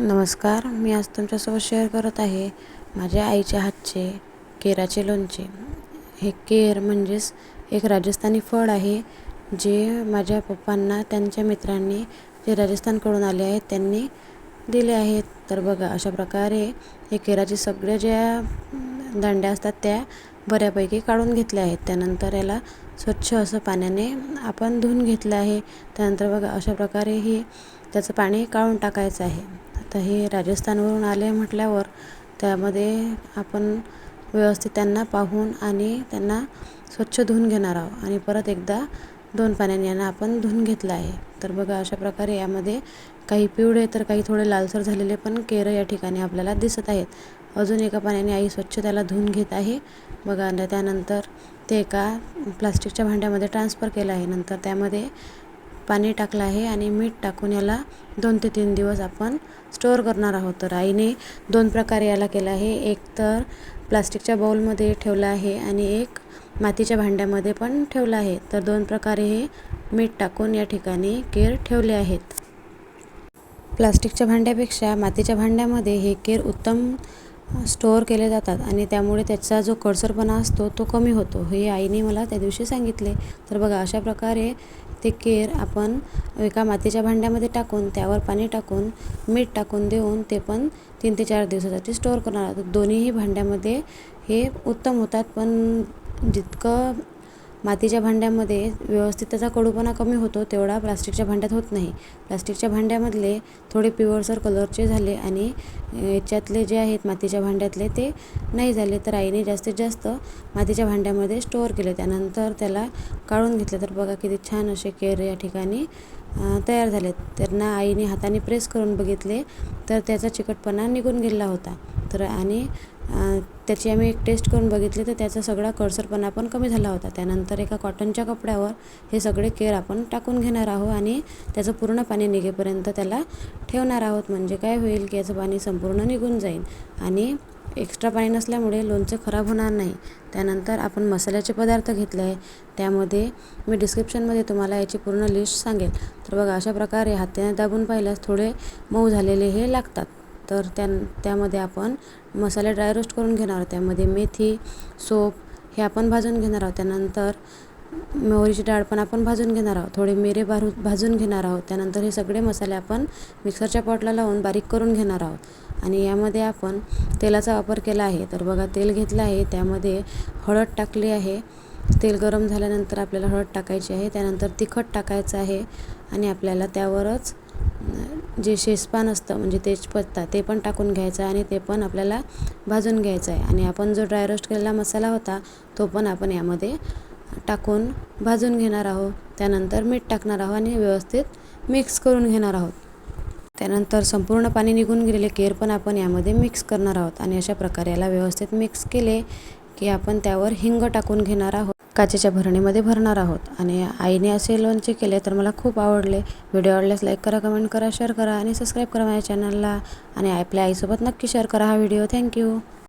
नमस्कार मी आज तुमच्यासोबत शेअर करत आहे माझ्या आईच्या हातचे केराचे लोणचे. हे केर म्हणजेच एक राजस्थानी फळ आहे जे माझ्या पप्पांना त्यांच्या मित्रांनी जे राजस्थानकडून आले आहेत त्यांनी दिले आहेत. तर बघा अशा प्रकारे हे केराचे सगळे ज्या दांड्या असतात त्या बऱ्यापैकी काढून घेतल्या आहेत. त्यानंतर याला स्वच्छ असं पाण्याने आपण धुवून घेतलं आहे. त्यानंतर बघा अशा प्रकारे ही त्याचं पाणी काढून टाकायचं आहे. आता हे राजस्थानवरून आले म्हटल्यावर त्यामध्ये आपण व्यवस्थित त्यांना पाहून आणि त्यांना स्वच्छ धुवून घेणार आहोत. आणि परत एकदा दोन पाण्याने यांना आपण धुवून घेतलं आहे. तर बघा अशा प्रकारे यामध्ये काही पिवळे तर काही थोडे लालसर झालेले पण केरं या ठिकाणी आपल्याला दिसत आहेत. अजून एका पाण्याने आई स्वच्छ त्याला धुवून घेत आहे. बघा आणि त्यानंतर ते एका प्लास्टिकच्या भांड्यामध्ये ट्रान्सफर केलं आहे. नंतर त्यामध्ये पाणी टाकलं आहे आणि मीठ टाकून याला दोन ते तीन दिवस आपण स्टोअर करणार आहोत. तर आईने दोन प्रकारे याला केलं आहे. एक तर प्लास्टिकच्या बाऊलमध्ये ठेवलं आहे आणि एक मातीच्या भांड्यामध्ये पण ठेवलं आहे. तर दोन प्रकारे हे मीठ टाकून या ठिकाणी केर ठेवले आहेत. प्लास्टिकच्या भांड्यापेक्षा मातीच्या भांड्यामध्ये हे केर उत्तम स्टोअर केले जातात आणि त्यामुळे त्याचा जो कडसरपणा असतो तो कमी होतो. हे आईने मला त्या दिवशी सांगितले. तर बघा अशा प्रकारे ते केर आपण एका मातीच्या भांड्यामध्ये टाकून त्यावर पाणी टाकून मीठ टाकून देऊन ते पण तीन ते चार दिवसासाठी स्टोअर करणार आहोत. दोन्हीही भांड्यामध्ये हे उत्तम होतात पण जितकं मातीच्या भांड्यामध्ये व्यवस्थित त्याचा कडूपणा कमी होतो तेवढा प्लास्टिकच्या भांड्यात होत नाही. प्लास्टिकच्या भांड्यामधले थोडे पिवळसर कलरचे झाले आणि याच्यातले जे आहेत मातीच्या भांड्यातले ते नाही झाले तर आईने जास्तीत जास्त मातीच्या भांड्यामध्ये स्टोअर केले. त्यानंतर त्याला काढून घेतलं. तर बघा किती छान असे केर या ठिकाणी तयार झालेत. त्यांना आईने हाताने प्रेस करून बघितले तर त्याचा चिकटपणा निघून गेला होता. तर आणि त्याची आम्ही एक टेस्ट करून बघितली तर त्याचा सगळा कडसरपणा पण कमी झाला होता. त्यानंतर एका कॉटनच्या कपड्यावर हे सगळे केर आपण टाकून घेणार आहोत आणि त्याचं पूर्ण पाणी निघेपर्यंत त्याला ठेवणार आहोत. म्हणजे काय होईल की याचं पाणी संपूर्ण निघून जाईल आणि एक्स्ट्रा पाणी नसल्यामुळे लोणचं खराब होणार नाही. त्यानंतर आपण मसाल्याचे पदार्थ घेतले. आहे त्यामध्ये मी डिस्क्रिप्शनमध्ये तुम्हाला याची पूर्ण लिस्ट सांगेल. तर बघा अशा प्रकारे हाताने दाबून पाहिल्यास थोडे मऊ झालेले हे लागतात. तर त्या त्यामध्ये आपण मसाले ड्राय रोस्ट करून घेणार आहोत. त्यामध्ये मेथी सोप हे आपण भाजून घेणार आहोत. त्यानंतर मोहरीची डाळ पण आपण भाजून घेणार आहोत. थोडे मिरे भारू भाजून घेणार आहोत. त्यानंतर हे सगळे मसाले आपण मिक्सरच्या पॉटला लावून बारीक करून घेणार आहोत. आणि यामध्ये आपण तेलाचा वापर केला आहे. तर बघा तेल घेतलं आहे. त्यामध्ये हळद टाकली आहे. तेल गरम झाल्यानंतर आपल्याला हळद टाकायची आहे. त्यानंतर तिखट टाकायचं आहे. आणि आपल्याला त्यावरच जे शेजपान असतं म्हणजे तेजपत्ता ते पण टाकून घ्यायचं आहे आणि ते पण आपल्याला भाजून घ्यायचं आहे. आणि आपण जो ड्राय रोस्ट केलेला मसाला होता तो पण आपण यामध्ये टाकून भाजून घेणार आहोत. त्यानंतर मीठ टाकणार आहोत आणि व्यवस्थित मिक्स करून घेणार आहोत. त्यानंतर संपूर्ण पाणी निघून गेलेले केर पण आपण यामध्ये मिक्स करणार आहोत. आणि अशा प्रकारे याला व्यवस्थित मिक्स केले की आपण त्यावर हिंग टाकून घेणार आहोत. काचेच्या भरणीमध्ये भरणार आहोत. आणि आईने असे लोणचे केले तर मला खूप आवडले. व्हिडिओ आवडल्यास लाईक करा कमेंट करा शेअर करा आणि सबस्क्राईब करा माझ्या चॅनलला आणि आपल्या आईसोबत नक्की शेअर करा हा व्हिडिओ थँक्यू